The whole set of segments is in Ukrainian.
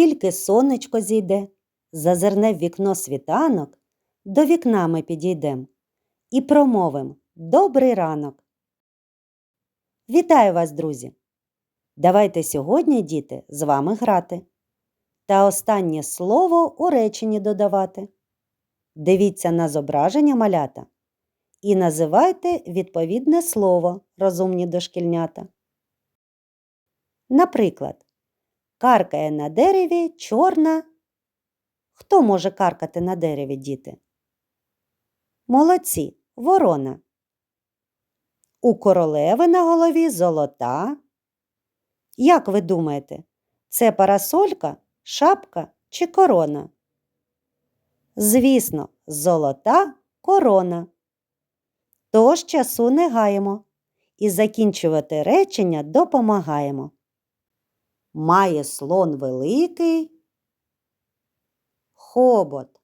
тільки сонечко зійде, зазирне в вікно світанок, до вікна ми підійдем і промовим Добрий ранок. Вітаю вас, друзі! Давайте сьогодні, діти, з вами грати та останнє слово у реченні додавати. Дивіться на зображення малята і називайте відповідне слово розумні дошкільнята. Наприклад, каркає на дереві чорна. Хто може каркати на дереві, діти? Молодці, ворона. У королеви на голові золота. Як ви думаєте, це парасолька, шапка чи корона? Звісно, золота корона. Тож часу не гаємо і закінчувати речення допомагаємо. Має слон великий хобот.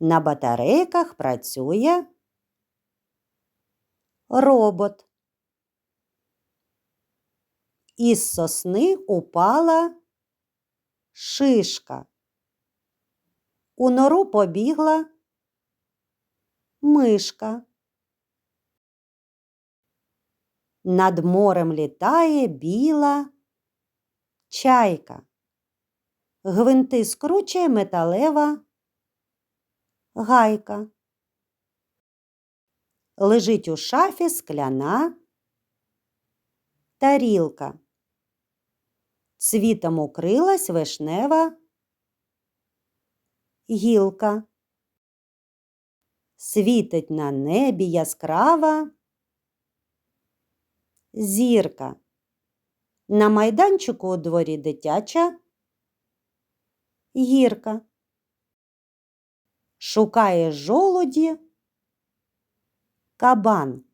На батарейках працює робот. Із сосни упала шишка. У нору побігла мишка. Над морем літає біла чайка. Гвинти скручує металева гайка. Лежить у шафі скляна тарілка. Цвітом укрилась вишнева гілка. Світить на небі яскрава зірка. На майданчику у дворі дитяча гірка. Шукає жолуді кабан.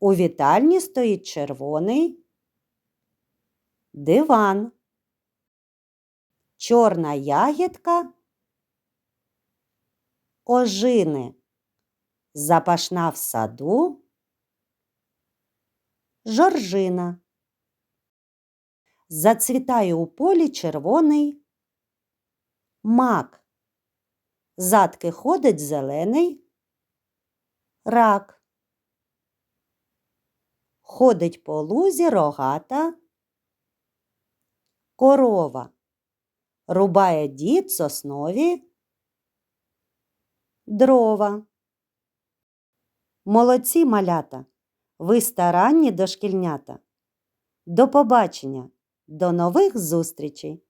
У вітальні стоїть червоний диван. Чорна ягідка ожини. Запашна в саду жоржина. Зацвітає у полі червоний мак. Задки ходить зелений рак. Ходить по лузі рогата корова. Рубає дід соснові дрова. Молодці малята, ви старанні дошкільнята. До побачення, до нових зустрічей!